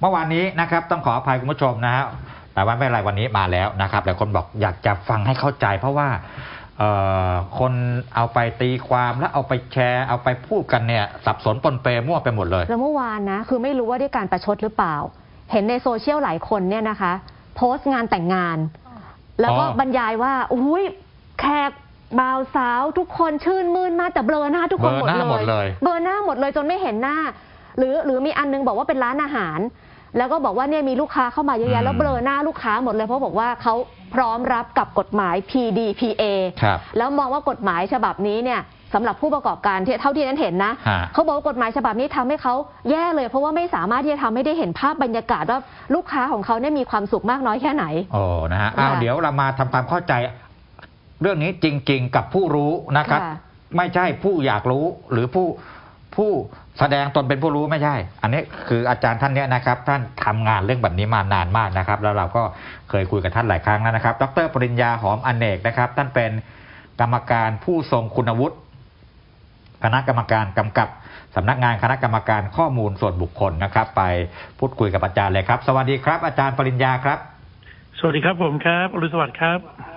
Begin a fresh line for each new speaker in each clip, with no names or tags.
เมื่อวานนี้นะครับต้องขออภัยคุณผู้ชมนะฮะแต่ว่าไม่เป็นไรวันนี้มาแล้วนะครับหลายคนบอกอยากจะฟังให้เข้าใจ เพราะว่าเอ่อคนเอาไปตีความแล้วเอาไปแชร์ เอาไปพูดกันเนี่ยสับสนปนเปมั่วไปหมดเลย
แล้วเมื่อวานนะคือไม่รู้ว่าด้วยการประชดหรือเปล่า เห็นในโซเชียลหลายคนเนี่ยนะคะ โพสต์งานแต่งงาน แล้วก็
อ๋อ
บรรยายว่าอุ้ยแขกบ่าวสาวทุกคนชื่นมื่นมากแต่เบลอหน้าทุกคนหมด
เบลอหน้าหมด
เล
เลย
ยเบลอหน้าหมดเลยจนไม่เห็นหน้า หรือหรือมีอันนึงบอกว่าเป็นร้านอาหาร แล้วก็บอกว่าเนี่ยมีลูกค้าเข้ามาเยอะแยะแล้วเบลอหน้าลูกค้าหมดเลยเพราะบอกว่าเขาพร้อมรับกับกฎหมาย PDPA
ครับ
แล้วมองว่ากฎหมายฉบับนี้เนี่ยสำหรับผู้ประกอบการที่เท่าที่นั้นเห็นนะ
ฮะ
เขาบอกว่ากฎหมายฉบับนี้ทำให้เขาแย่เลย เพราะว่าไม่สามารถที่จะทำให้ได้เห็นภาพบรรยากาศว่าลูกค้าของเขาเนี่ยมีความสุขมากน้อยแค่ไหน
โอ้นะฮะอ้าว
ค่ะ
เดี๋ยวเรามาทำความเข้าใจ เรื่องนี้จริง ๆ กับผู้รู้นะครับ
ค่ะ
ไม่ใช่ผู้อยากรู้หรือผู้ ผู้แสดงตนเป็นผู้รู้ไม่ใช่ อันนี้คืออาจารย์ท่านเนี้ยนะครับ ท่านทำงานเรื่องแบบนี้มานานมากนะครับ แล้วเราก็เคยคุยกับท่านหลายครั้งแล้วนะครับ ดรปริญญาหอมอเนกนะครับ ท่านเป็นกรรมการผู้ทรงคุณวุฒิคณะกรรมการกำกับสำนักงานคณะกรรมการข้อมูลส่วนบุคคลนะครับ ไปพูดคุยกับอาจารย์เลยครับ สวัสดีครับ อาจารย์ปริญญาครับ
สวัสดีครับผมครับอรุณสวัสดิ์ครับ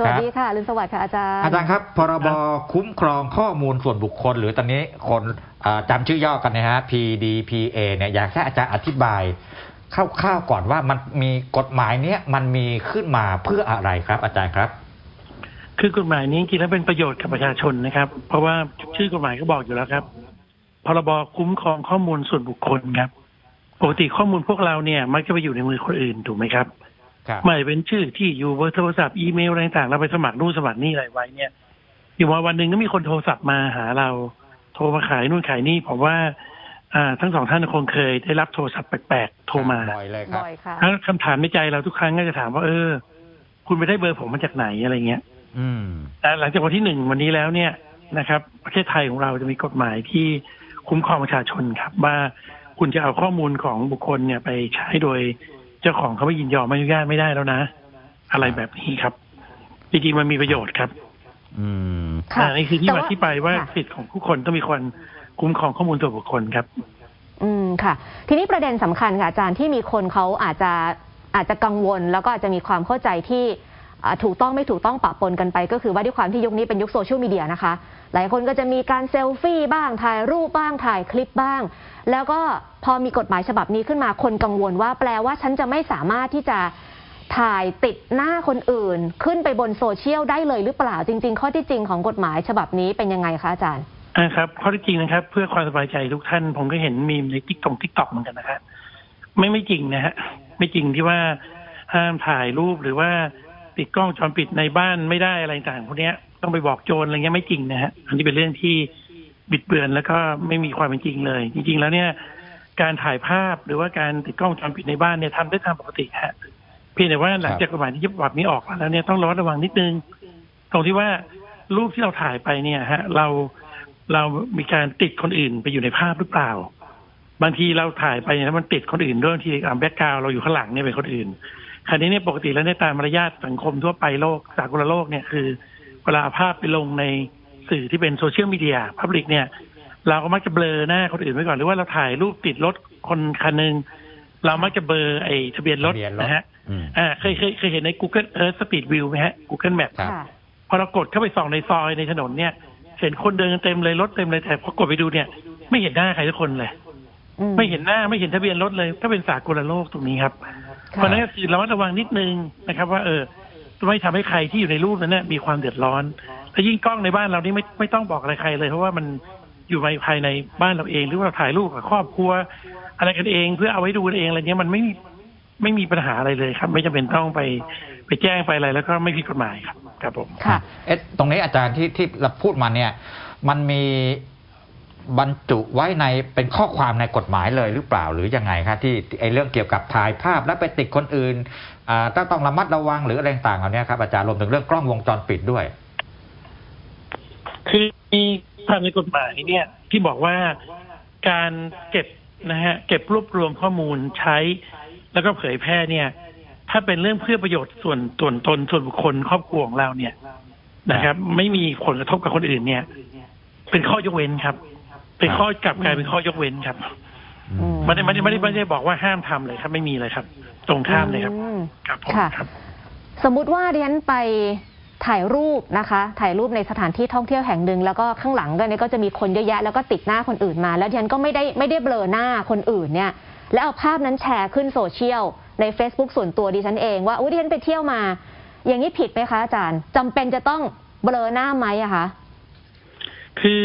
สวัสดีค่ะลุนสวัสดิ์ค่ะอาจารย์
อาจารย์ครับ พรบคุ้มครองข้อมูลส่วนบุคคล หรือตอนนี้คนอ่าจำชื่อย่อกันนะฮะ PDPA เนี่ยอยากให้อาจารย์อธิบายคร่าวๆก่อนว่ามันมีกฎหมายเนี้ยมันมีขึ้นมาเพื่ออะไรครับ อาจารย์ครับ
คือกฎหมายนี้จริงๆแล้วเป็นประโยชน์กับประชาชนนะครับ เพราะว่าชื่อกฎหมายก็บอกอยู่แล้วครับ พรบคุ้มครองข้อมูลส่วนบุคคลครับปกติข้อมูลพวกเราเนี่ย มักจะไปอยู่ในมือคนอื่นถูกไหมครับ
ครับ
ไม่ว่าจะเป็นชื่อที่อยู่เบอร์โทรศัพท์อีเมลอะไรต่างๆเราไปสมัครนู่นสมัครนี่อะไรไว้เนี่ยอยู่มาวันหนึ่งก็มีคนโทรศัพท์มาหาเรา โทรมาขายนู่นขายนี่ผมว่าอ่าทั้งสองท่านคงเคยได้รับโทรศัพท์แปลกๆโทรมา
บ่อยเลยครับ
บ่อยค่ะ
ถ้าคำถามในใจเราทุกครั้งก็จะถามว่าเออ คุณไปได้เบอร์ผมมาจากไหนอะไรเงี้ย
อืม
แต่หลังจากวันที่หนึ่งวันนี้แล้วเนี่ยนะครับ ประเทศไทยของเราจะมีกฎหมายที่คุ้มครองประชาชนครับ ว่าคุณจะเอาข้อมูลของบุคคลเนี่ยไปใช้โดย เจ้าของเขาไม่ยินยอมไม่อนุญาตไม่ได้แล้วนะ อะไรแบบนี้ครับจริงๆมันมีประโยชน์ครับ
อืม
ค่ะ
อ่านี่คือที่
แต่
มา
ว่า
ที่ไปว่า
ค่ะ
สิทธิ์ของผู้คนต้องมีคนคุ้มครองข้อมูลส่วนบุคคลครับ
อืมค่ะ ทีนี้ประเด็นสำคัญค่ะอาจารย์ที่มีคนเขาอาจจะอาจจะกังวล แล้วก็อาจจะมีความเข้าใจที่อ่าถูกต้องไม่ถูกต้องปะปนกันไป ก็คือว่าด้วยความที่ยุคนี้เป็นยุคโซเชียลมีเดียนะคะ หลายคนก็จะมีการเซลฟี่บ้างถ่ายรูปบ้างถ่ายคลิปบ้าง แล้วก็พอมีกฎหมายฉบับนี้ขึ้นมาคนกังวลว่าแปลว่าฉันจะไม่สามารถที่จะถ่ายติดหน้าคนอื่น ขึ้นไปบนโซเชียลได้เลยหรือเปล่าจริง ๆ ข้อที่จริงของกฎหมายฉบับนี้เป็นยังไงคะอาจารย์
อ่าครับ ข้อที่จริงนะครับ เพื่อความสบายใจทุกท่าน ผมก็เห็นมีมในทิกตอกทิกตอกเหมือนกันนะครับไม่ไม่จริงนะฮะไม่จริงที่ว่าห้ามถ่ายรูปหรือว่าติดกล้องวงจรปิดในบ้านไม่ได้อะไรต่างพวกนี้ย ต้องไปบอกโจรอะไรเงี้ยไม่จริงนะฮะอันนี้เป็นเรื่องที่บิดเบือนแล้วก็ไม่มีความเป็นจริงเลย จริง ๆ แล้วเนี่ย การถ่ายภาพหรือว่าการติดกล้องวงจรปิดในบ้านเนี่ยทำได้ตามปกติฮะเพียงแต่ว่าหลังจากกฎหมายที่ฉบับนี้ออกมาแล้วเนี่ยต้องระมัดระวังนิดนึง ตรงที่ว่ารูปที่เราถ่ายไปเนี่ยฮะ เราเรามีการติดคนอื่นไปอยู่ในภาพหรือเปล่า บางทีเราถ่ายไปเนี่ยแล้วมันติดคนอื่นด้วยบางทีอ่าแบ็กกราวเราอยู่ข้างหลังเนี่ยเป็นคนอื่นคราวนี้เนี่ยปกติแล้วในตามมารยาทสังคมทั่วไปโลกสากลโลกเนี่ยคือ เวลาเอาภาพไปลงในสื่อที่เป็นโซเชียลมีเดียพับลิกเนี่ย เราก็มักจะเบลอหน้าคนอื่นไว้ก่อน หรือว่าเราถ่ายรูปติดรถคนคันหนึ่งเรามักจะเบลอไอ้ทะเบียนรถ
ทะเบียนรถ
นะฮะ
อืม
อ่าเคยเคยเคยเห็นใน Google Earth Speed View ไหมฮะ Google Map
ครับ
ค่ะ
พอเรากดเข้าไปส่องในซอยในถนนเนี่ย เห็นคนเดินเต็มเลยรถเต็มเลยแต่พอกดไปดูเนี่ย ไม่เห็นหน้าใครทุกคนเลย
อื
ไม่เห็นหน้าไม่เห็นทะเบียนรถเลยก็เป็นสากลโลกตรงนี้ครับ เพ
ค่ะ
ราะฉะนั้นก็คือระมัดระวังนิดนึงนะครับ ว่าเออ ไม่ทำให้ใครที่อยู่ในรูปนั้นเนี่ยมีความเดือดร้อนถ้ายิ่งกล้องในบ้านเรานี่ไม่ไม่ต้องบอกอะไรใครเลย เพราะว่ามันอยู่ในภายในบ้านเราเอง หรือว่าเราถ่ายรูปกับครอบครัว อะไรกันเองเพื่อเอาไว้ดูกันเองอะไรเนี้ยมันไม่มีไม่มีปัญหาอะไรเลยครับ ไม่จำเป็นต้องไปไปแจ้งไปอะไรแล้วก็ไม่ผิดกฎหมายครับครับผม
ค่ะ
เอ๊ะตรงนี้อาจารย์ที่ที่เราพูดมาเนี่ย มันมี บรรจุไว้ในเป็นข้อความในกฎหมายเลยหรือเปล่าหรือยังไงครับที่ไอ้เรื่องเกี่ยวกับถ่ายภาพแล้วไปติดคนอื่นอ่าต้องต้องระมัดระวังหรืออะไรต่างๆเหล่านี้ครับอาจารย์รวมถึงเรื่องกล้องวงจรปิดด้วย
คือมีภาพในกฎหมายเนี่ยที่บอกว่าการเก็บนะฮะเก็บรวบรวมข้อมูลใช้ แล้วก็เผยแพร่เนี่ย ถ้าเป็นเรื่องเพื่อประโยชน์ส่วนส่วนตนส่วนบุคคลครอบครัวของเราเนี่ยนะครับ ไม่มีผลกระทบกับคนอื่นเนี่ย เป็นข้อยกเว้นครับ เป็นข้อกลับกลายเป็นข้อยกเว้นครับ
อืม
ไม่ได้ไม่ได้ไม่ได้ไม่ได้บอกว่าห้ามทำเลยครับไม่มีเลยครับ ตรงข้ามเลยครับ
อืม
ครับผม
ค่ะ
ครับ
สมมุติว่าดิฉันไปถ่ายรูปนะคะ ถ่ายรูปในสถานที่ท่องเที่ยวแห่งหนึ่งแล้วก็ข้างหลังก็เนี่ยก็จะมีคนเยอะแยะแล้วก็ติดหน้าคนอื่นมา แล้วดิฉันก็ไม่ได้ไม่ได้เบลอหน้าคนอื่นเนี่ย แล้วเอาภาพนั้นแชร์ขึ้นโซเชียลใน Facebook ส่วนตัวดิฉันเองว่าอุ้ยดิฉันไปเที่ยวมา อย่างนี้ผิดไหมคะอาจารย์จำเป็นจะต้องเบลอหน้าไหมอะคะ
คือ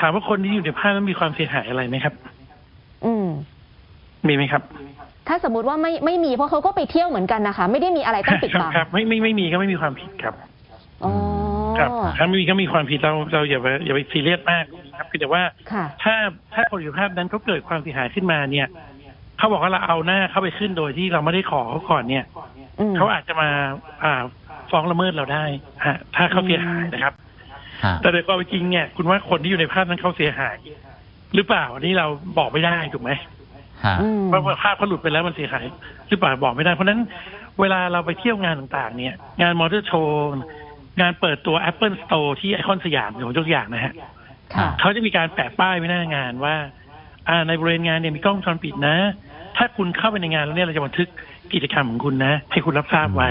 ถามว่าคนที่อยู่ในภาพนั้นมีความเสียหายอะไรไหมครับ
อืม
มีไหมครับ
ถ้าสมมติว่าไม่ไม่มีเพราะเขาก็ไปเที่ยวเหมือนกันนะคะ ไม่ได้มีอะไรต้องปิด
ครับ
บัง
ครับ ไม่ไม่ไม่มีก็ไม่มีความผิดครับ
อ๋อ
ครับถ้าไม่มีก็มีความผิดเราเราอย่าไปอย่าไปซีเรียสมากครับคือแต่ว่า
ค่ะ
ถ้าถ้าคนอยู่ภาพนั้นเขาเกิดความเสียหายขึ้นมาเนี่ยเขาบอกว่าเราเอาหน้าเข้าไปขึ้นโดยที่เราไม่ได้ขอเขาก่อนเนี่ย
อืม
เขาอาจจะมาอ่าฟ้องละเมิดเราได้ฮะถ้าเขาเสียหายนะครับ
ฮะ
แต่ในความเป็นจริงเนี่ยคุณว่าคนที่อยู่ในภาพนั้นเขาเสียหาย หรือเปล่าอันนี้เราบอกไม่ได้ถูกไหม
ฮะ
อืม
เพราะว่าภาพเขาหลุดไปแล้วมันเสียหาย หรือเปล่าบอกไม่ได้ เพราะฉะนั้นเวลาเราไปเที่ยวงานต่างๆ เนี่ย งานมอเตอร์โชว์งานเปิดตัว Apple Store ที่ไอคอนสยามผมยกตัวอย่างนะฮะ
ค่ะ
เขาจะมีการแปะป้ายไว้หน้างานว่า อ่าในบริเวณงานเนี่ยมีกล้องวงจรปิดนะ ถ้าคุณเข้าไปในงานแล้วเนี่ยเราจะบันทึกกิจกรรมของคุณนะ ให้คุณรับทราบไว้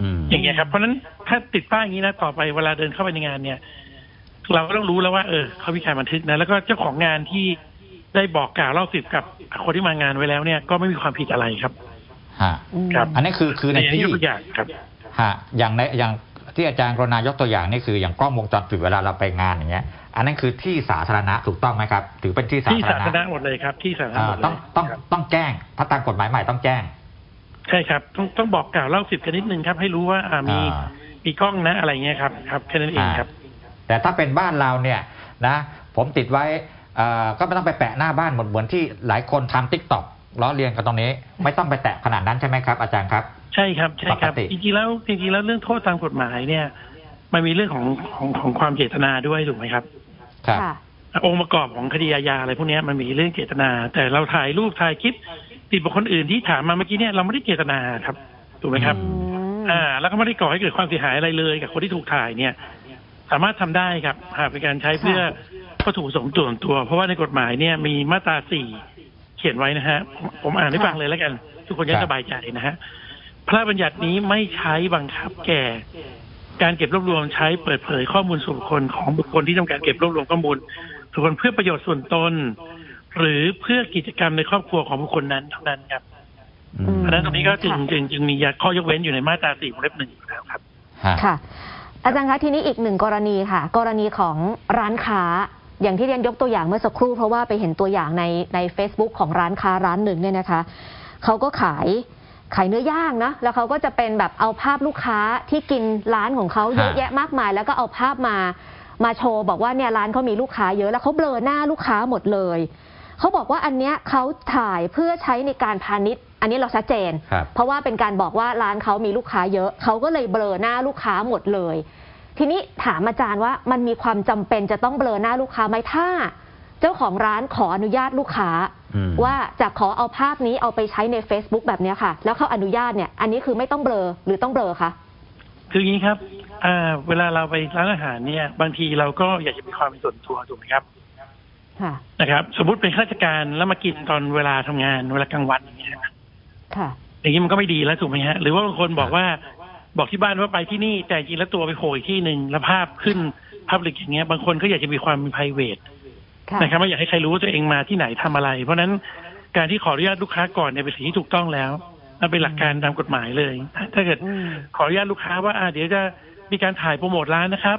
อืม
อย่างเงี้ยครับ เพราะฉะนั้นถ้าติดป้ายอย่างนี้นะต่อไปเวลาเดินเข้าไปในงานเนี่ย เราก็ต้องรู้แล้วว่า เออเขามีการบันทึกนะ แล้วก็เจ้าของงานที่ได้บอกกล่าวเล่าสืบกับคนที่มางานไว้แล้วเนี่ยก็ไม่มีความผิดอะไรครับ
ฮะ
อืม
ครับ
อันนี้คือคือใน
อันนี้
ที่
ยกตัวอย่างครับ
ฮะอย่างในอย่างที่อาจารย์กรณายกตัวอย่างนี่คืออย่างกล้องวงจรปิดเวลาเราไปงานอย่างเงี้ย อันนั้นคือที่สาธารณะถูกต้องไหมครับถือเป็นที่สา
ที่
ธา
สารธาร
ณะ
ณะหมดเลยครับ ที่สาธารณะ
อ่า
หมดเลย
ต้องต้อง
ครับ
ต้องแจ้ง ถ้าตามกฎหมายใหม่ต้องแจ้ง
ใช่ครับ ต้องต้องบอกกล่าวเล่าสืบกันนิดนึงครับ ให้รู้ว่าอ่ามี
อ่า
มีกล้องนะอะไรเงี้ยครับครับแค่นั้นเองครับ
แต่ถ้าเป็นบ้านเราเนี่ยนะผมติดไว้เอ่อก็ไม่ต้องไปแปะหน้าบ้านเหมือนเหมือนที่หลายคนทำทิกตอกล้อเลียนกันตรงนี้ ไม่ต้องไปแตะขนาดนั้นใช่ไหมครับ อาจารย์ครับ
ใช่ครับใช่ครับ
ปกติ
จริงๆแล้วจริงๆแล้วเรื่องโทษตามกฎหมายเนี่ยมันมีเรื่องของของของความเจตนาด้วยถูกไหมครับ
ครับ
ค่ะ
องค์ประกอบของคดีอาญาอะไรพวกเนี้ยมันมีเรื่องเจตนา แต่เราถ่ายรูปถ่ายคลิป ติดบุคคลอื่นที่ถามมาเมื่อกี้เนี่ยเราไม่ได้เจตนาครับถูกไหมครับ
อื
อ่า แล้วก็ไม่ได้ก่อให้เกิดความเสียหายอะไรเลยกับคนที่ถูกถ่ายเนี่ย สามารถทำได้ครับ หากเป็นการใช้เพื่อวัตถุประสงค์ส่วนตัว เพราะว่าในกฎหมายเนี่ยมีมาตราสี่เขียนไว้นะฮะ ผมผมอ่านให้ฟังเลยแล้วกัน ทุกคนจะสบายใจนะฮะ พระราชบัญญัตินี้ไม่ใช้บังคับแก่ การเก็บรวบรวมใช้เปิดเผยข้อมูลส่วนบุคคลของบุคคลที่ต้องการเก็บรวบรวมข้อมูลส่วนบุคคลเพื่อประโยชน์ส่วนตน หรือเพื่อกิจกรรมในครอบครัวของบุคคลนั้นเท่านั้นครับ
อืม
เพราะฉะนั้นตรงนี้ก็จึง
ค่ะ
จึงจึงมีข้อยกเว้นอยู่ในมาตราสี่วงเล็บหนึ่งอยู่แล้วครับ
ฮะ
ค่ะ อาจารย์คะทีนี้อีกหนึ่งกรณีค่ะ กรณีของร้านค้า อย่างที่เรียนยกตัวอย่างเมื่อสักครู่ เพราะว่าไปเห็นตัวอย่างในใน Facebook ของร้านค้าร้านหนึ่งเนี่ยนะคะเขาก็ขายขายเนื้อย่างนะ แล้วเขาก็จะเป็นแบบเอาภาพลูกค้าที่กินร้านของเขาเยอะ
ฮะ
แยะมากมาย แล้วก็เอาภาพมามาโชว์บอกว่าเนี่ยร้านเขามีลูกค้าเยอะแล้วเขาเบลอหน้าลูกค้าหมดเลยเขาบอกว่าอันเนี้ยเขาถ่ายเพื่อใช้ในการพาณิชย์ อันนี้เราชัดเจน
ครับ
เพราะว่าเป็นการบอกว่าร้านเขามีลูกค้าเยอะ เขาก็เลยเบลอหน้าลูกค้าหมดเลย ทีนี้ถามอาจารย์ว่ามันมีความจำเป็นจะต้องเบลอหน้าลูกค้าไหมถ้า เจ้าของร้านขออนุญาตลูกค้า
อืม
ว่าจะขอเอาภาพนี้เอาไปใช้ใน Facebook แบบเนี้ยค่ะ แล้วเขาอนุญาตเนี่ยอันนี้คือไม่ต้องเบลอหรือต้องเบลอคะ
คืออย่างนี้ครับอ่าเวลาเราไปร้านอาหารเนี่ย บางทีเราก็อยากจะมีความเป็นส่วนตัวถูกไหมครับ
ค่ะ
นะครับ สมมติเป็นข้าราชการแล้วมากินตอนเวลาทำงานเวลากลางวันอย่างเงี้ย
ค่ะ
อย่างนี้มันก็ไม่ดีแล้วถูกไหมฮะ หรือว่าบางคนบอกว่าบอกที่บ้านว่าไปที่นี่แต่จริงแล้วตัวไปโผล่อีกที่หนึ่งแล้วภาพขึ้นภาพลิกอย่างเงี้ย บางคนก็อยากจะมีความเป็น private
ค่ะ
นะครับไม่อยากให้ใครรู้ว่าตัวเองมาที่ไหนทำอะไร เพราะฉะนั้นการที่ขออนุญาตลูกค้าก่อนเนี่ยเป็นสิ่งที่ถูกต้องแล้วนั่นเป็นหลักการตามกฎหมายเลย ถ้าเกิด
อืม
ขออนุญาตลูกค้าว่าอ่าเดี๋ยวจะมีการถ่ายโปรโมทร้านนะครับ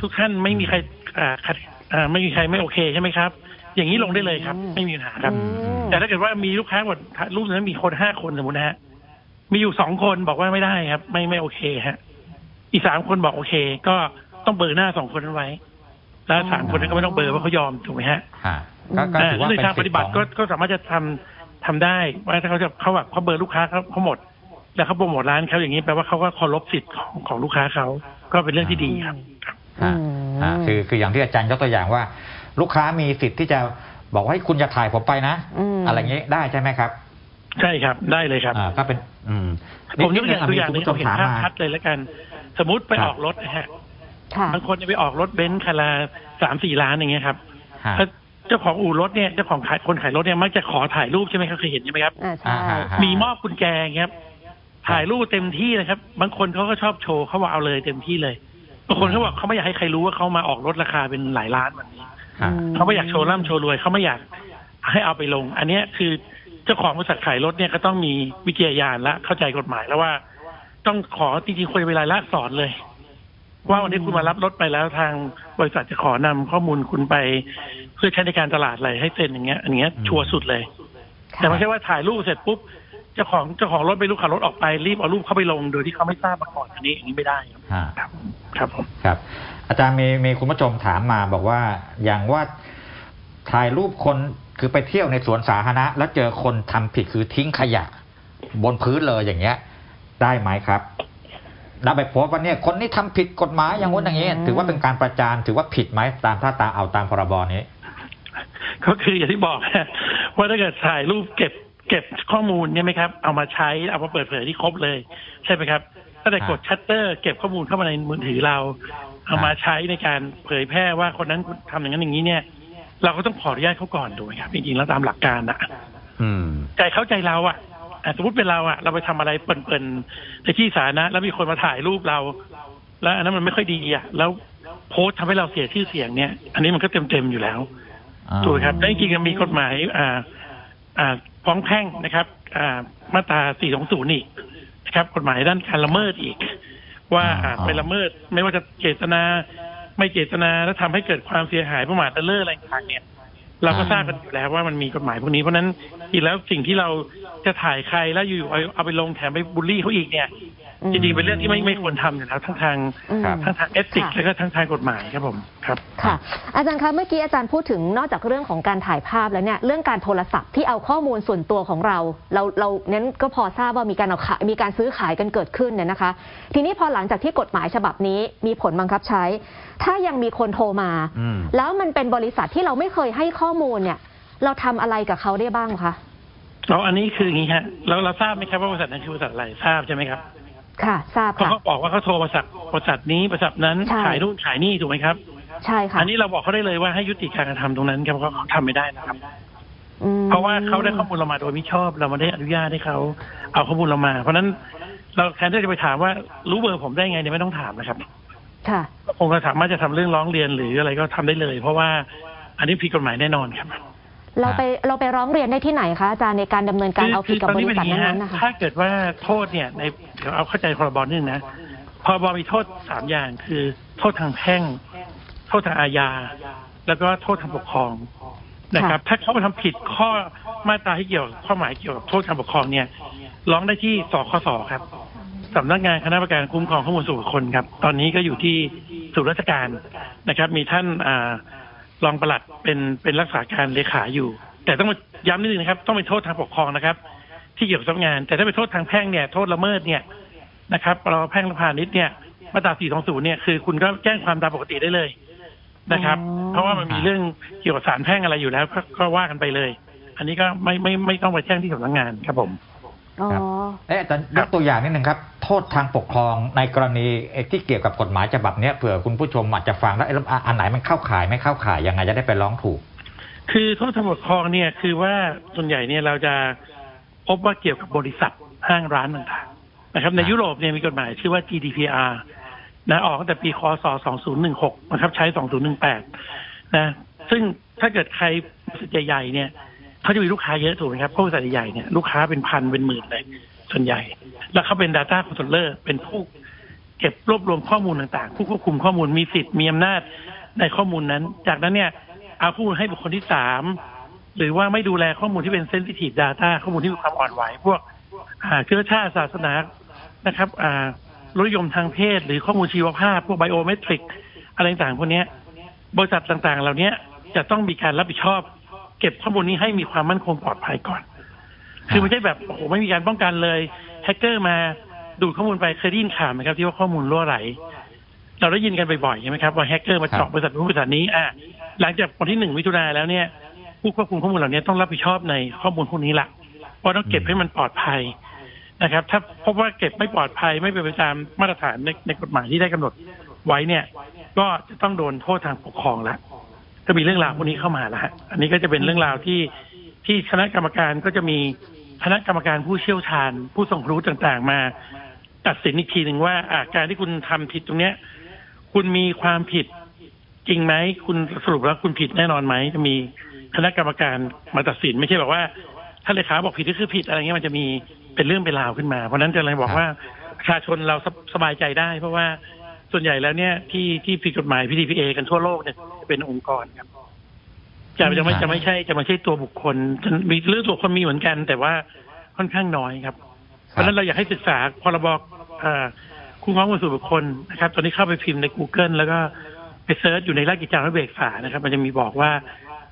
ทุกท่านไม่มีใครอ่าขัดอ่าไม่มีใครไม่โอเคใช่ไหมครับ อย่างนี้ลงได้เลยครับ
อืม
ไม่มีปัญหาครับ
อืม
แต่ถ้าเกิดว่ามีลูกค้าหมดรูปนั้นมีคนห้าคนสมมตินะฮะมีอยู่สองคนบอกว่าไม่ได้ครับ ไม่ไม่โอเคฮะ อีกสามคนบอกโอเค ก็ต้องเบอร์หน้าสองคนนั้นไว้ แล้วสามคนนั้นก็ไม่ต้องเบอร์ว่าเขายอมถูกไหมฮะ
ฮะก็ก็
อ่า
ถือว่า
ใน
เป็น
ทางป
สิท
ฏิ
ธิ์
บั
ข
ติ
อง
ก็ก็สามารถจะทำทำได้ว่าถ้าเขาจะเขาแบบเขาเบอร์ลูกค้าเขาเขาหมด แล้วเขาโปรโมทร้านเขาอย่างนี้แปลว่าเขาก็เคารพสิทธิ์ของของลูกค้าเขาก็เป็นเรื่องที่ดีครับ
ฮะฮะคือคืออย่างที่อาจารย์ยกตัวอย่างว่า ลูกค้ามีสิทธิ์ที่จะบอกว่าให้คุณจะถ่ายผมไปนะ
อืม
อะไรอย่างนี้ได้ใช่ไหมครับ
ใช่ครับได้เลยครับ
อ่าก็เป็น อืม
ผมยกตัวอย่าง
นิด
ตัวอย่างหนึง
มีคุณผู้ชม
เราเห็น
ถาม
ภาพ
มา
ชัดเลยแล้วกัน สมมติไป
ครับ
ออกรถนะฮะ
ค่ะ
บางคนจะไปออกรถเบนซ์คันละสามสี่ล้านอย่างเงี้ยครับ
ฮะ
ถ้าเจ้าของอู่รถเนี่ยเจ้าของขายคนขายรถเนี่ยมักจะขอถ่ายรูปใช่ไหมครับเคยเห็นใช่ไหมครับ
อ่าใช่
อ่าฮะ
มีมอบกุญแจครับ ถ่ายรูปเต็มที่นะครับ บางคนเขาก็ชอบโชว์เขาบอกเอาเลยเต็มที่เลย บางคนเขาบอกเขาไม่อยากให้ใครรู้ว่าเขามาออกรถราคาเป็นหลายล้านวันนี้
ฮะ
เขาไม่อยากโชว์ร่ำโชว์รวยเขาไม่อยากให้เอาไปลง อันเนี้ยคือเจ้าของบริษัทขายรถเนี่ยก็ต้องมีวิจารณญาณและเข้าใจกฎหมายแล้วว่า ต้องขอจริงๆควรจะเป็นรายละอักษรเลย ว่าวันนี้คุณมารับรถไปแล้วทางบริษัทจะขอนำข้อมูลคุณไป เพื่อใช้ในการตลาดอะไรให้เซ็นอย่างเงี้ยอันเนี้ยชัวร์สุดเลย
ค่ะ
แต่ไม่ใช่ว่าถ่ายรูปเสร็จปุ๊บเจ้าของเจ้าของรถไปลูกขับรถออกไปรีบเอารูปเข้าไปลง โดยที่เขาไม่ทราบมาก่อนอันนี้อย่างนี้ไม่ได้ครับ
ฮะ
ครับครับผม
ครับ อาจารย์มีมีคุณผู้ชมถามมาบอกว่าอย่างว่าถ่ายรูปคนคือไปเที่ยวในสวนสาธารณะ แล้วเจอคนทำผิดคือทิ้งขยะ บนพื้นเลยอย่างเงี้ย ได้ไหมครับแล้วไปโพสต์ว่าเนี่ยคนนี้ทำผิดกฎหมายอย่างงู้นอย่างงี้
อืม
ถือว่าเป็นการประจานถือว่าผิดไหมตามถ้าตาเอาตามพรบนี้
ก็คืออย่างที่บอกว่าถ้าเกิดถ่ายรูปเก็บเก็บข้อมูลเนี่ยไหมครับ เอามาใช้เอามาเปิดเผยที่ครบเลย ใช่ไหมครับถ้าแต่กดชัตเตอร์ เก็บข้อมูลเข้ามาในมือถือเรา เอามาใช้ในการเผยแพร่ว่าคนนั้นทำอย่างนั้นอย่างนี้เนี่ย เราก็ต้องขออนุญาตเขาก่อนถูกไหมครับจริงๆแล้วตามหลักการอะ
อืม
ใจเข้าใจเราอะอะสมมติเป็นเราอะเราไปทำอะไรเปิ่นๆในที่สาธารณะแล้วมีคนมาถ่ายรูปเรา แล้วอันนั้นมันไม่ค่อยดีอะแล้วโพสต์ทำให้เราเสียชื่อเสียงเนี่ย อันนี้มันก็เต็มๆอยู่แล้วถูกไหมครับและจริงๆยังมีกฎหมาย อ่า อ่าฟ้องแพ่งนะครับ อ่า มาตรา 420 อีกนะครับ กฎหมายด้านการละเมิดอีก ว่าอ่า
อ๋อ
ไปละเมิด ไม่ว่าจะเจตนา ไม่เจตนาแล้วทำให้เกิดความเสียหายประมาทเลิศอะไรต่างๆเนี่ย เราก็ทราบกันอยู่แล้วว่ามันมีกฎหมายพวกนี้เพราะฉะนั้นอีกแล้วสิ่งที่เราจะถ่ายใครแล้วอยู่ๆเอาเอาไปลงแถมไปบูลลี่เขาอีกเนี่ย
อืม
จริงๆเป็นเรื่องที่ไม่ไม่ควรทำอยู่แล้วทั้งทาง
อืม
ครับ
ทั้งทางเอติก
ค่ะ
แล้วก็ทั้งทางกฎหมายครับผมครับ
ค่ะ อาจารย์คะเมื่อกี้อาจารย์พูดถึงนอกจากเรื่องของการถ่ายภาพแล้วเนี่ยเรื่องการโทรศัพท์ที่เอาข้อมูลส่วนตัวของเรา เราเราเน้นก็พอทราบว่ามีการเอาขายมีการซื้อขายกันเกิดขึ้นเนี่ยนะคะ ทีนี้พอหลังจากที่กฎหมายฉบับนี้มีผลบังคับใช้ ถ้ายังมีคนโทรมา
อืม
แล้วมันเป็นบริษัทที่เราไม่เคยให้ข้อมูลเนี่ย เราทำอะไรกับเขาได้บ้างคะ
เราอันนี้คืออย่างนี้ฮะเราเราทราบไหมครับว่าบริษัทนั้นคือบริษัทอะไรทราบใช่ไหมครับ
ค่ะ ทราบ
เพราะ
ค่ะ
เขาบอกว่าเขาโทรบริษัทบริษัทนี้บริษัทนั้น
ใช่
ขายนู่นขายนี่ถูกไหมครับ
ใช่ค่ะ
อันนี้เราบอกเขาได้เลยว่าให้ยุติการกระทำตรงนั้นครับเพราะเขาทำไม่ได้นะครับ
อืม
เพราะว่าเขาได้ข้อมูลเรามาโดยมิชอบเราไม่ได้อนุญาตให้เขาเอาข้อมูลเรามา เพราะฉะนั้นเราแทนที่จะไปถามว่ารู้เบอร์ผมได้ไงเนี่ยไม่ต้องถามนะครับ
ค่ะ
คงจะสามารถจะทำเรื่องร้องเรียนหรืออะไรก็ทำได้เลย เพราะว่าอันนี้ผิดกฎหมายแน่นอนครับ
เราไปเราไปร้องเรียนได้ที่ไหนคะอาจารย์ในการดำเนินการเอาผิดกับบริษัทนั้นๆนะคะ
ถ้าเกิดว่าโทษเนี่ยในเดี๋ยวเอาเข้าใจพรบนิดนึงนะพรบมีโทษสามอย่างคือ โทษทางแพ่ง โทษทางอาญา แล้วก็โทษทางปกครองนะครับ ถ้าเขาไปทำผิดข้อมาตราที่เกี่ยวกับข้อหมายเกี่ยวกับโทษทางปกครองเนี่ยร้องได้ที่สคสครับสำนักงานคณะกรรมการคุ้มครองข้อมูลส่วนบุคคลครับ ตอนนี้ก็อยู่ที่ศูนย์ราชการนะครับ มีท่านอ่า รองปลัดเป็นเป็นรักษาการเลขาอยู่ แต่ต้องมาย้ำนิดนึงนะครับ ต้องเป็นโทษทางปกครองนะครับ ที่เกี่ยวกับทรัพย์งาน แต่ถ้าเป็นโทษทางแพ่งเนี่ยโทษละเมิดเนี่ยนะครับเราแพ่งและพาณิชย์เนี่ยมาตรา 420 เนี่ยคือคุณก็แจ้งความตามปกติได้เลยนะครับ
อ๋อ
เพราะว่ามันมีเรื่องเกี่ยวกับสารแพ่งอะไรอยู่แล้วก็ก็ว่ากันไปเลย อันนี้ก็ไม่ไม่ไม่ต้องไปแจ้งที่สำนักงานครับผม
อ๋อ
ครับเอ๊ะอาจารย์ยกตัวอย่างนิดนึงครับ โทษทางปกครองในกรณีที่เกี่ยวกับกฎหมายฉบับนี้เผื่อคุณผู้ชมอาจจะฟังแล้วอันไหนมันเข้าข่ายไม่เข้าข่ายยังไงจะได้ไปร้องถูก
คือโทษทางปกครองเนี่ยคือว่าส่วนใหญ่เนี่ยเราจะพบว่าเกี่ยวกับบริษัทห้างร้านต่างๆนะครับ ในยุโรปเนี่ยมีกฎหมายชื่อว่า GDPR นะออกตั้งแต่ปีคศ 2016 นะครับ ใช้ 2018 นะ ซึ่งถ้าเกิดใครบริษัทใหญ่ๆเนี่ย เขาจะมีลูกค้าเยอะถูกไหมครับเพราะบริษัทใหญ่เนี่ยลูกค้าเป็นพันเป็นหมื่นเลยส่วนใหญ่ แล้วเขาเป็น Data Controller เป็นผู้เก็บรวบรวมข้อมูลต่างๆ ผู้ควบคุมข้อมูลมีสิทธิ์มีอำนาจในข้อมูลนั้น จากนั้นเนี่ยเอาข้อมูลให้บุคคลที่สามหรือว่าไม่ดูแลข้อมูลที่เป็นเซนซิทีฟ Data ข้อมูลที่มีความอ่อนไหวพวกอาเชื้อชาติศาสนานะครับอ่ารสยมทางเพศ หรือข้อมูลชีวภาพ พวกไบโอเมตริก อะไรต่างๆพวกนี้บริษัทต่างๆ เหล่านี้จะต้องมีการรับผิดชอบ ก็บข้อมูลนี้ให้มีความมั่นคงปลอดภัยก่อน คือไม่ใช่แบบโอ้โหไม่มีการป้องกันเลยแฮกเกอร์มาดูดข้อมูลไปเคยได้ยินข่าวไหมครับที่ว่าข้อมูลรั่วไหล เราได้ยินกันบ่อยๆใช่ไหมครับว่าแฮกเกอร์มา
ครับ
เจาะบริษัทนู้นบริษัทนี้อะหลังจากวันที่หนึ่งมิถุนาแล้วเนี่ย ผู้ควบคุมข้อมูลเหล่านี้ต้องรับผิดชอบในข้อมูลพวกนี้ละเพราะต้องเก็บให้มันปลอดภัยนะครับ ถ้าพบว่าเก็บไม่ปลอดภัยไม่เป็นไปตามมาตรฐานในในกฎหมายที่ได้กำหนดไว้เนี่ย ก็จะต้องโดนโทษทางปกครองละ ก็มีเรื่องราวพวกนี้เข้ามาแล้วฮะอันนี้ก็จะเป็นเรื่องราวที่ที่คณะกรรมการก็จะมีคณะกรรมการผู้เชี่ยวชาญ ผู้ทรงรู้ต่างๆ มาตัดสินอีกทีหนึ่งว่าอาการที่คุณทำผิดตรงเนี้ย คุณมีความผิดจริงไหมคุณสรุปแล้วคุณผิดแน่นอนไหมจะมีคณะกรรมการมาตัดสินไม่ใช่แบบว่า ถ้าเลขาบอกผิดก็คือผิดอะไรเงี้ยมันจะมีเป็นเรื่องเป็นราวขึ้นมา เพราะฉะนั้นจะเลยบอกว่าประชาชนเราสบสบายใจได้ เพราะว่า ส่วนใหญ่แล้วเนี่ยที่ที่ผิดกฎหมาย PDPA กันทั่วโลกเนี่ยเป็นองค์กรครับจะจะไม่จะไม่ใช่จะไม่ใช่ตัวบุคคลจะมีเรื่องตัวบุคคลมีเหมือนกัน แต่ว่าค่อนข้างน้อยครับ เพราะฉะนั้นเราอยากให้ศึกษาพรบเอ่อคุ้มครองผู้ส่วนบุคคลนะครับ ตอนนี้เข้าไปพิมพ์ใน Google แล้วก็ไปเซิร์ชอยู่ในราชกิจจานุเบกษานะครับ มันจะมีบอกว่า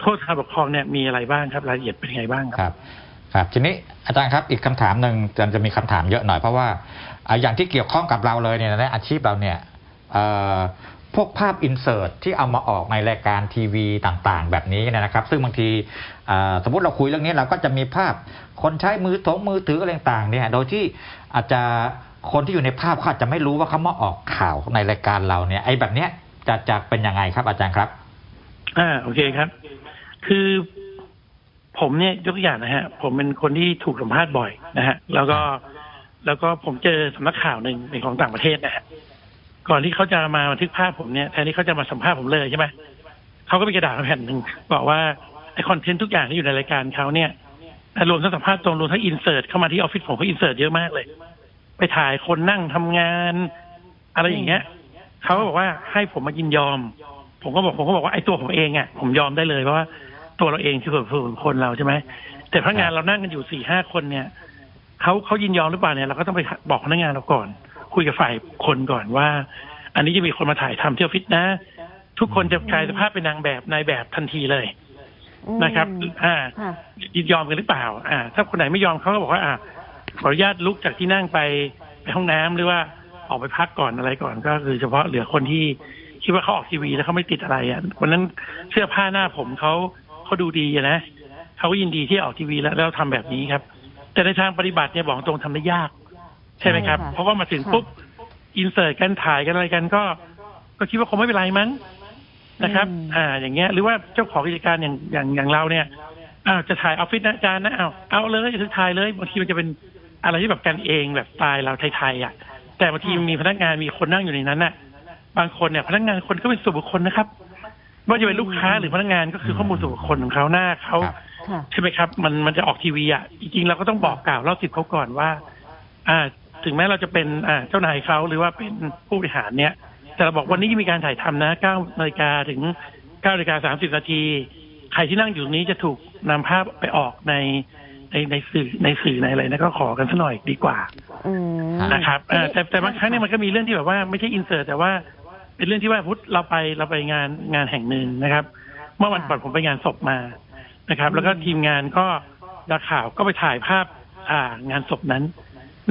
โทษทางปกครองเนี่ยมีอะไรบ้างครับรายละเอียดเป็นยังไงบ้างครับ
ครับครับทีนี้อาจารย์ครับอีกคำถามหนึ่งจะจะมีคำถามเยอะหน่อยเพราะว่าอ่าอย่างที่เกี่ยวข้องกับเราเลยเนี่ยในอาชีพเราเนี่ยเอ่อ พวกภาพอินเสิร์ตที่เอามาออกในรายการทีวีต่างๆ แบบนี้นะครับ ซึ่งบางทีสมมติเราคุยเรื่องนี้เราก็จะมีภาพคนใช้มือถงมือถืออะไรต่างๆเนี่ยโดยที่อาจจะคนที่อยู่ในภาพเขาอาจจะไม่รู้ว่าเขามาออกข่าวในรายการเราเนี่ยไอ้แบบเนี้ยจะจะเป็นยังไงครับอาจารย์ครับ
อ่าโอเคครับ คือผมเนี่ยยกตัวอย่างนะฮะ ผมเป็นคนที่ถูกสัมภาษณ์บ่อยนะฮะ แล้วก็แล้วก็ผมเจอสำนักข่าวหนึ่งเป็นของต่างประเทศนะฮะ ก่อนที่เขาจะมาบันทึกภาพผมเนี่ยแทนที่เขาจะมาสัมภาษณ์ผมเลยใช่ไหมเขาก็มีกระดาษแผ่นหนึ่งบอกว่าไอคอนเทนต์ทุกอย่างที่อยู่ในรายการเขาเนี่ยรวมทั้งสัมภาษณ์ตรงรวมทั้งอินเสิร์ตเข้ามาที่ออฟฟิศผมเขาอินเสิร์ตเยอะมากเลย ไปถ่ายคนนั่งทำงาน อะไรอย่างเงี้ยเขาก็บอกว่าให้ผมมายินยอม ผมก็บอกผมก็บอกว่าไอตัวผมเองอะผมยอมได้เลยเพราะว่าตัวเราเองคือส่วนคนเราใช่ไหมแต่พนักงานเรานั่งกันอยู่สี่ห้าคนเนี่ยเขาเขายินยอมหรือเปล่าเนี่ยเราก็ต้องไปบอกพนักงานเราก่อน คุยกับฝ่ายคนก่อนว่า อันนี้จะมีคนมาถ่ายทำที่ออฟฟิศนะ ทุกคนจะกลายสภาพเป็นนางแบบนายแบบทันทีเลย
อืม
นะครับ อ่า
ค่ะ
ยินยอมกันหรือเปล่า อ่า ถ้าคนไหนไม่ยอมเขาก็บอกว่า อ่าขออนุญาตลุกจากที่นั่งไปไปห้องน้ำหรือว่าออกไปพักก่อนอะไรก่อนก็คือเฉพาะเหลือคนที่คิดว่าเขาออกทีวีแล้วเขาไม่ติดอะไรอะวันนั้นเสื้อผ้าหน้าผมเขาเขาดูดีอะนะเขาก็ยินดีที่ออกทีวีแล้วแล้วทำแบบนี้ครับ แต่ในทางปฏิบัติเนี่ยบอกตรงทำได้ยาก ใช่ไหมครับ
ใช่ค่ะ
เพราะว่ามาถึงปุ๊บอินเสิร์ตกันถ่ายกันอะไรกันก็ ก็คิดว่าคงไม่เป็นไรมั้งนะครับ
อืม
อ่า อย่างเงี้ย หรือว่าเจ้าของกิจการอย่างอย่างอย่างเราเนี่ยอ้าวจะถ่ายออฟฟิศนะอาจารย์นะเอาเอาเลยจะถ่ายเลยบางทีมันจะเป็นอะไรที่แบบกันเองแบบสไตล์เราไทยๆอะ แต่บางทีมันมีพนักงานมีคนนั่งอยู่ในนั้นน่ะ บางคนเนี่ยพนักงานคนก็เป็นส่วนบุคคลนะครับไม่ว่าจะเป็นลูกค้าหรือพนักงานก็คือข้อมูลส่วนบุคคลของเขาหน้าเขา
ครับ
ค่ะ
ใช่ไหมครับ มันมันจะออกทีวีอะ จริงๆ เราก็ต้องบอกกล่าวเล่าสิบเขาก่อนว่า อ่า ถึงแม้เราจะเป็นอ่าเจ้านายเขาหรือว่าเป็นผู้บริหารเนี่ย แต่เราบอกวันนี้จะมีการถ่ายทำนะเก้านาฬิกาถึงเก้านาฬิกาสามสิบนาที ใครที่นั่งอยู่ตรงนี้จะถูกนำภาพไปออกในในในสื่อในสื่อในอะไรนะก็ขอกันสักหน่อยดีกว่า
อืม
นะครับเออแต่แต่บางครั้งเนี่ยมันก็มีเรื่องที่แบบว่าไม่ใช่อินเสิร์ตแต่ว่า เป็นเรื่องที่ว่าพุทธเราไปเราไปงานงานแห่งหนึ่งนะครับ เมื่อวันก่อนผมไปงานศพมานะครับ แล้วก็ทีมงานก็นักข่าวก็ไปถ่ายภาพอ่างานศพนั้น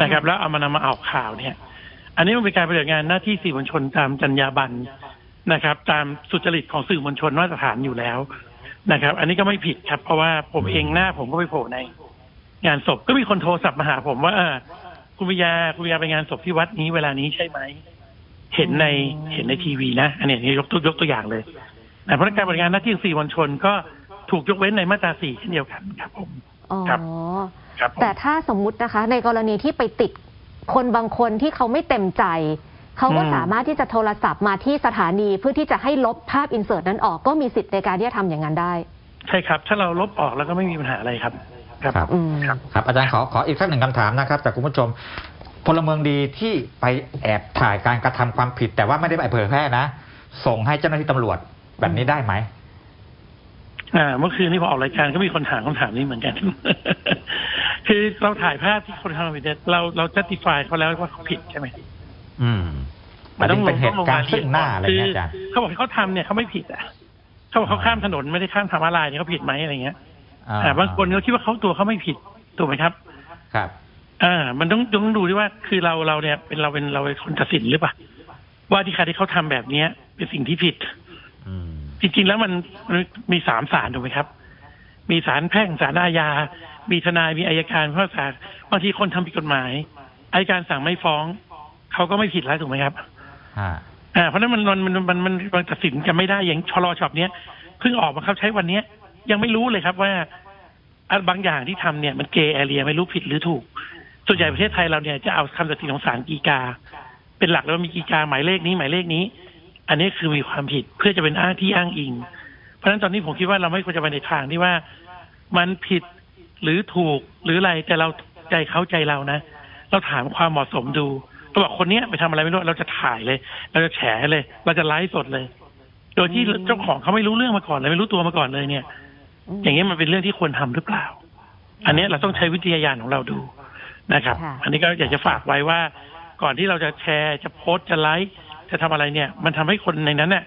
นะครับ แล้วเอามานำมาออกข่าวเนี่ย อันนี้มันเป็นการปฏิบัติงานหน้าที่สื่อมวลชนตามจรรยาบรรณนะครับ ตามสุจริตของสื่อมวลชนมาตรฐานอยู่แล้วนะครับ อันนี้ก็ไม่ผิดครับ เพราะว่าผมเองหน้าผมก็ไปโผล่ใน งานศพก็มีคนโทรศัพท์มาหาผมว่าเออคุณวิยาคุณวิยาไปงานศพที่วัดนี้เวลานี้ใช่ไหมเห็นในเห็นในทีวีนะ อันนี้ยกตัวยกตัวอย่างเลยแต่เพราะการบริการหน้าที่สื่อมวลชนก็ถูกยกเว้นในมาตราสี่เช่นเดียวกันครับผม
อ๋อ
ครับ ครับผม
แต่ถ้าสมมุตินะคะ ในกรณีที่ไปติดคนบางคนที่เขาไม่เต็มใจ เขาก็
อืม
สามารถที่จะโทรศัพท์มาที่สถานีเพื่อที่จะให้ลบภาพอินเสิร์ตนั้นออกก็มีสิทธิ์ในการที่จะทำอย่างนั้นได้
ใช่ครับ ถ้าเราลบออกแล้วก็ไม่มีปัญหาอะไรครับ ครับ
ครับ
อืม
ครับ
ครับอาจารย์ขอขออีกสักหนึ่งคำถามนะครับจากคุณผู้ชม พลเมืองดีที่ไปแอบถ่ายการกระทำความผิด แต่ว่าไม่ได้ไปเผยแพร่นะ ส่งให้เจ้าหน้าที่ตำรวจแบบนี้ได้ไหม
อ่าเมื่อคืนนี้พอออกรายการก็มีคนถามคำถามนี้เหมือนกัน คือเราถ่ายภาพที่คนทำผิดเนี่ยเราเราจัดติฟายเขาแล้วว่าเขาผิดใช่ไหม
อืม
มันต้องล
เป็
ง
นเห
ต้อง
ตุ
ลง
การ
ราย
ณ์
ละเอี
ซึ่
ยด
งหน้า
ก่อน
อะไร
คือ
เงี้ยอาจารย์
เขาบอกให้เขาทำเนี่ยเขาไม่ผิดอะเขาบอกเขาข้ามถนนไม่ได้ข้ามทางม้าลายเนี่ยเขาผิดไหมอะไรเงี้ยอ่าบางคนเขาคิดว่าเขาตัวเขาไม่ผิดถูกไหมครับ
ครับ
อ่ามันต้องต้องดูด้วยว่าคือเราเราเนี่ยเป็นเราเป็นเราเป็นคนตัดสินหรือเปล่าว่าที่ใครที่เขาทำแบบเนี้ย เป็นสิ่งที่ผิด
อืม
จริงๆแล้วมันมันมีสามศาลถูกไหมครับ มีศาลแพ่งศาลอาญา มีทนายมีอายการเพราะศาลบางทีคนทำผิดกฎหมายอายการสั่งไม่ฟ้องเขาก็ไม่ผิดแล้วถูกไหมครับ
ฮะ
อ่าเพราะฉะนั้นมันมันมันมันมันมันตัดสินกันไม่ได้อย่างชลอช็อปเนี้ยเพิ่งออกมาครับใช้วันเนี้ย ยังไม่รู้เลยครับว่าอันบางอย่างที่ทำเนี่ยมันเกย์แอเรียไม่รู้ผิดหรือถูก ส่วนใหญ่ประเทศไทยเราเนี่ยจะเอาคำตัดสินของศาลฎีกา เป็นหลักแล้วามีฎีกาหมายเลขนี้หมายเลขนี้ อันนี้คือมีความผิดเพื่อจะเป็นอ้างที่อ้างอิง เพราะฉะนั้นตอนนี้ผมคิดว่าเราไม่ควรจะไปในทางที่ว่ามันผิดหรือถูกหรืออะไรแต่เราใจเขาใจเรานะ เราถามความเหมาะสมดูเราบอกคนเนี้ยไปทำอะไรไม่รู้เราจะถ่ายเลย เราจะแฉเลย เราจะไลฟ์สดเลย โดยที่
อืม
เจ้าของเขาไม่รู้เรื่องมาก่อนเลยไม่รู้ตัวมาก่อนเลยเนี่ย อย่างนี้ยมันเป็นเรื่องที่ควรทำหรือเปล่า อันเนี้ยเราต้องใช้วิทยาญาณของเราดูนะครับ
ค่ะ
อันนี้ก็อยากจะฝากไว้ว่า ก่อนที่เราจะแชร์จะโพสต์จะไลฟ์ จะทำอะไรเนี่ย มันทำให้คนในนั้นเนี่ย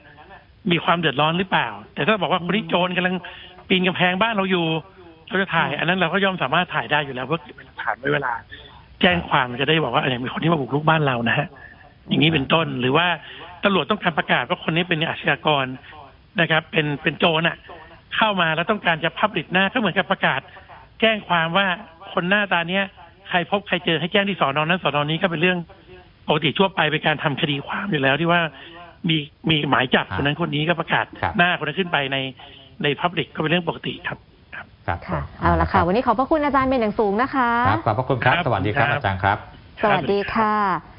มีความเดือดร้อนหรือเปล่า แต่ถ้าบอกว่าคนนี้โจรกำลังปีนกำแพงบ้านเราอยู่เราจะถ่าย อันนั้นเราก็ย่อมสามารถถ่ายได้อยู่แล้วเพื่อเก็บเป็นหลักฐานไว้เวลา แจ้งความจะได้บอกว่าเนี่ยมีคนที่มาบุกรุกบ้านเรานะฮะอย่างนี้เป็นต้นหรือว่าตำรวจต้องการประกาศว่าคนนี้เป็นอาชญากรนะครับ เป็นเป็นโจรอะ เข้ามาแล้วต้องการจะพับลิดหน้าก็เหมือนกับประกาศ แจ้งความว่าคนหน้าตาเนี้ยใครพบใครเจอให้แจ้งที่สอนอนั้นสอนอนี้ก็เป็นเรื่อง ปกติทั่วไปเป็นการทำคดีความอยู่แล้วที่ว่ามีมีหมายจับ
ครับ
คนนั้นคนนี้ก็ประกาศ
ครับ
หน้าคนนั้นขึ้นไปในในพับลิกก็เป็นเรื่องปกติครับ
ครับ
ค่ะเอาละค่ะ วันนี้ขอบพระคุณอาจารย์เป็นอย่างสูงนะคะ
ครับ ขอบพระคุณครับ
ครับ
สวัสดีครับ
ครับ
อาจารย์ครับ
สวัสดีค่ะ